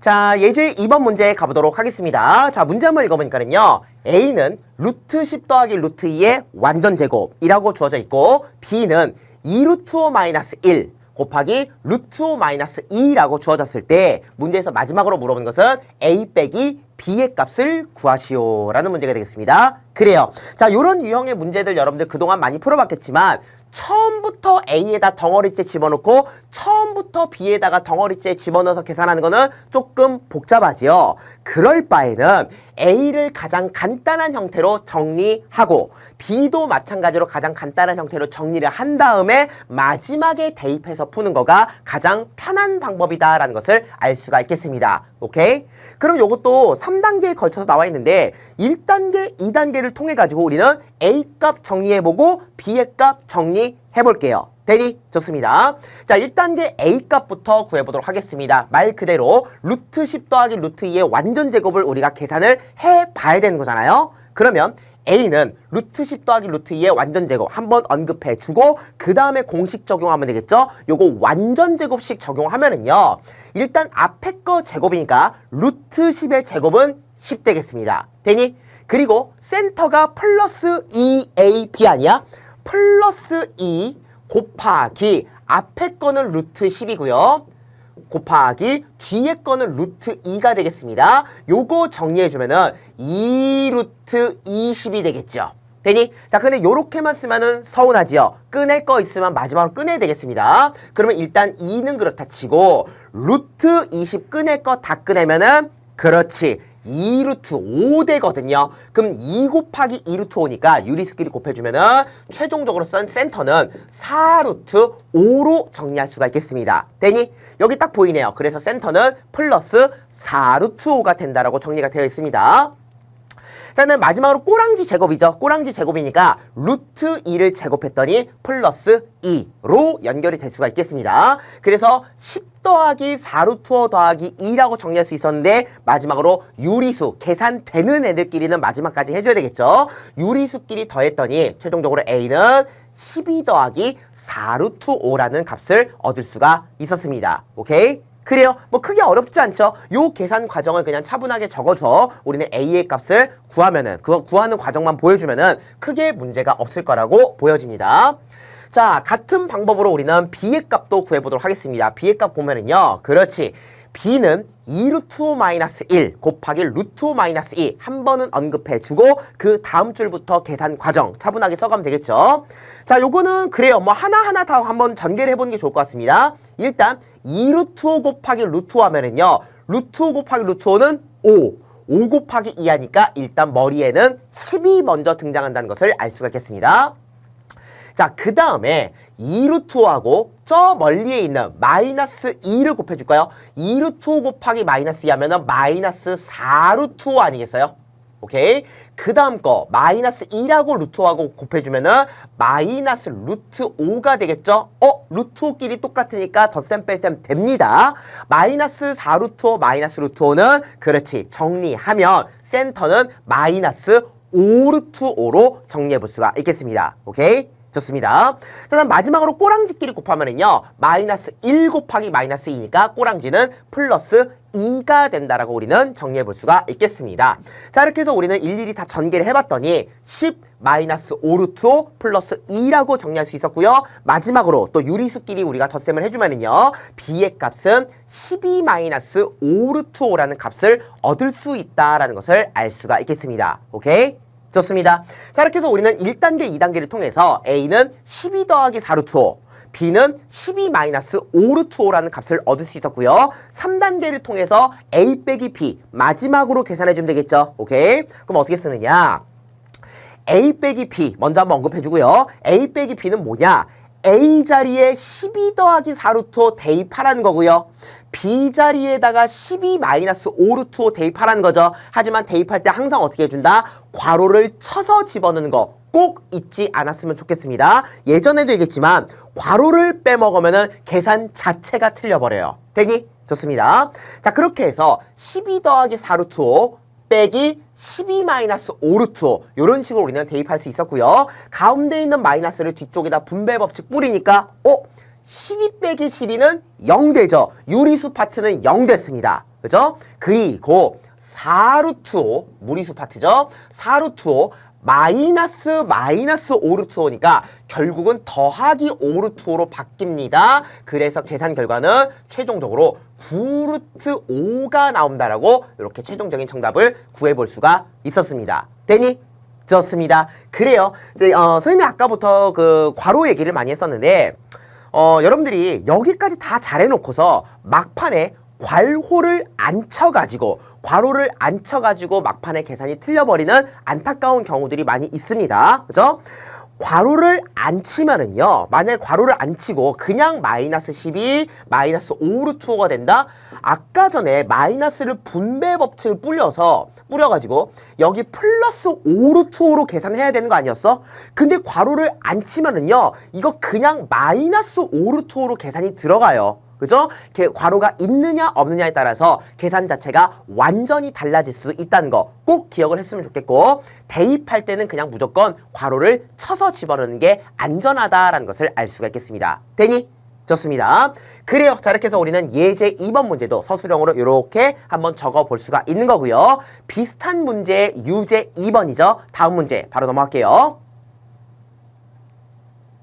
자, 예제 2번 문제 가보도록 하겠습니다. 자, 문제 한번 읽어보니까는요. A는 루트 10 더하기 루트 2의 완전 제곱이라고 주어져 있고 B는 2 루트 5 마이너스 1 곱하기 루트 5 마이너스 2라고 주어졌을 때 문제에서 마지막으로 물어본 것은 A 빼기 B의 값을 구하시오 라는 문제가 되겠습니다. 그래요. 자, 요런 유형의 문제들 여러분들 그동안 많이 풀어봤겠지만 처음부터 A에다 덩어리째 집어넣고 처음부터 B에다가 덩어리째 집어넣어서 계산하는 거는 조금 복잡하지요. 그럴 바에는 A를 가장 간단한 형태로 정리하고 B도 마찬가지로 가장 간단한 형태로 정리를 한 다음에 마지막에 대입해서 푸는 거가 가장 편한 방법이다라는 것을 알 수가 있겠습니다. 오케이? 그럼 요것도 3단계에 걸쳐서 나와 있는데 1단계, 2단계를 통해 가지고 우리는 A 값 정리해보고 B의 값 정리해볼게요. 대리 좋습니다. 자 1단계 A 값부터 구해보도록 하겠습니다. 말 그대로 루트 10 더하기 루트 2의 완전 제곱을 우리가 계산을 해봐야 되는 거잖아요. 그러면 A는 루트 10 더하기 루트 2의 완전 제곱 한번 언급해 주고 그 다음에 공식 적용하면 되겠죠? 요거 완전 제곱식 적용하면은요. 일단 앞에 거 제곱이니까 루트 10의 제곱은 10 되겠습니다. 되니? 그리고 센터가 플러스 2AB 아니야? 플러스 2 곱하기 앞에 거는 루트 10이고요. 곱하기 뒤에 거는 루트 2가 되겠습니다. 요거 정리해주면 은 2루트 20이 되겠죠. 되니? 자, 근데 요렇게만 쓰면은 서운하지요. 꺼낼 거 있으면 마지막으로 꺼내야 되겠습니다. 그러면 일단 2는 그렇다 치고 루트 20 꺼낼 거다 꺼내면은 그렇지. 2루트 5 되거든요. 그럼 2 곱하기 2루트 5니까 유리수끼리 곱해주면은 최종적으로 쓴 센터는 4루트 5로 정리할 수가 있겠습니다. 되니? 여기 딱 보이네요. 그래서 센터는 플러스 4루트 5가 된다라고 정리가 되어 있습니다. 자, 는 마지막으로 꼬랑지 제곱이죠. 꼬랑지 제곱이니까 루트 2를 제곱했더니 플러스 2로 연결이 될 수가 있겠습니다. 그래서 10 더하기 4루트 5 더하기 2라고 정리할 수 있었는데 마지막으로 유리수, 계산되는 애들끼리는 마지막까지 해줘야 되겠죠. 유리수끼리 더했더니 최종적으로 A는 12 더하기 4루트 5라는 값을 얻을 수가 있었습니다. 오케이? 그래요. 뭐 크게 어렵지 않죠. 요 계산 과정을 그냥 차분하게 적어줘. 우리는 A의 값을 구하면은 그 구하는 과정만 보여주면은 크게 문제가 없을 거라고 보여집니다. 자, 같은 방법으로 우리는 B의 값도 구해보도록 하겠습니다. B의 값 보면은요. 그렇지. B는 2루트 5 마이너스 1 곱하기 루트 5 마이너스 2 한 번은 언급해주고 그 다음 줄부터 계산 과정 차분하게 써가면 되겠죠. 자, 요거는 그래요. 뭐 하나하나 다 한번 전개를 해보는 게 좋을 것 같습니다. 일단 2루트 5 곱하기 루트 5 하면은요. 루트 5 곱하기 루트 5는 5. 5 곱하기 2 하니까 일단 머리에는 10이 먼저 등장한다는 것을 알 수가 있겠습니다. 자, 그 다음에 2루트5하고 저 멀리에 있는 마이너스 2를 곱해줄까요? 2루트5 곱하기 마이너스 2 하면 은 마이너스 4루트5 아니겠어요? 오케이? 그 다음 거 마이너스 2라고 루트5하고 곱해주면은 마이너스 루트 5가 되겠죠? 어? 루트 5끼리 똑같으니까 덧셈 뺄셈 됩니다. 마이너스 4 루트 5 마이너스 루트 5는 그렇지 정리하면 센터는 마이너스 5 루트 5로 정리해 볼 수가 있겠습니다. 오케이? 좋습니다. 자, 다음 마지막으로 꼬랑지끼리 곱하면은요, 마이너스 1 곱하기 마이너스 2니까 꼬랑지는 플러스 2가 된다라고 우리는 정리해 볼 수가 있겠습니다. 자, 이렇게 해서 우리는 일일이 다 전개를 해봤더니 10 마이너스 5루트 5 플러스 2라고 정리할 수 있었고요. 마지막으로 또 유리수끼리 우리가 덧셈을 해주면은요, B의 값은 12 마이너스 5루트 5라는 값을 얻을 수 있다라는 것을 알 수가 있겠습니다. 오케이? 좋습니다. 자, 이렇게 해서 우리는 1단계, 2단계를 통해서 A는 12 더하기 4루트 5, B는 12 마이너스 5루트 5라는 값을 얻을 수 있었고요. 3단계를 통해서 A 빼기 B 마지막으로 계산해 주면 되겠죠. 오케이? 그럼 어떻게 쓰느냐? A 빼기 B 먼저 한번 언급해 주고요. A 빼기 B는 뭐냐? A 자리에 12 더하기 4루트 5 대입하라는 거고요. B 자리에다가 12 마이너스 5루트 5 대입하라는 거죠. 하지만 대입할 때 항상 어떻게 해준다? 괄호를 쳐서 집어넣는 거 꼭 잊지 않았으면 좋겠습니다. 예전에도 얘기했지만 괄호를 빼먹으면 계산 자체가 틀려버려요. 되니? 좋습니다. 자 그렇게 해서 12 더하기 4루트 5 빼기 12 마이너스 5루트 5 이런 식으로 우리는 대입할 수 있었고요. 가운데 있는 마이너스를 뒤쪽에다 분배 법칙 뿌리니까 어? 12 빼기 12는 0 되죠. 유리수 파트는 0 됐습니다. 그죠? 그리고 4루트 5, 무리수 파트죠. 4루트 5 마이너스 마이너스 5루트 5니까 결국은 더하기 5루트 5로 바뀝니다. 그래서 계산 결과는 최종적으로 9루트 5가 나온다라고 이렇게 최종적인 정답을 구해볼 수가 있었습니다. 되니? 좋습니다. 그래요. 이제 어, 선생님이 아까부터 그 괄호 얘기를 많이 했었는데 어, 여러분들이 여기까지 다 잘해놓고서 막판에 괄호를 안 쳐가지고 괄호를 안 쳐가지고 막판에 계산이 틀려버리는 안타까운 경우들이 많이 있습니다. 그죠? 괄호를 안 치면은요. 만약에 괄호를 안 치고 그냥 마이너스 12, 마이너스 5루트 5가 된다? 아까 전에 마이너스를 분배 법칙을 뿌려서 뿌려가지고 여기 플러스 5루트 5로 계산해야 되는 거 아니었어? 근데 괄호를 안 치면은요. 이거 그냥 마이너스 5루트 5로 계산이 들어가요. 그죠? 괄호가 있느냐 없느냐에 따라서 계산 자체가 완전히 달라질 수 있다는 거 꼭 기억을 했으면 좋겠고 대입할 때는 그냥 무조건 괄호를 쳐서 집어넣는 게 안전하다라는 것을 알 수가 있겠습니다. 되니? 좋습니다. 그래요. 자, 이렇게 해서 우리는 예제 2번 문제도 서술형으로 이렇게 한번 적어 볼 수가 있는 거고요. 비슷한 문제 유제 2번이죠. 다음 문제 바로 넘어갈게요.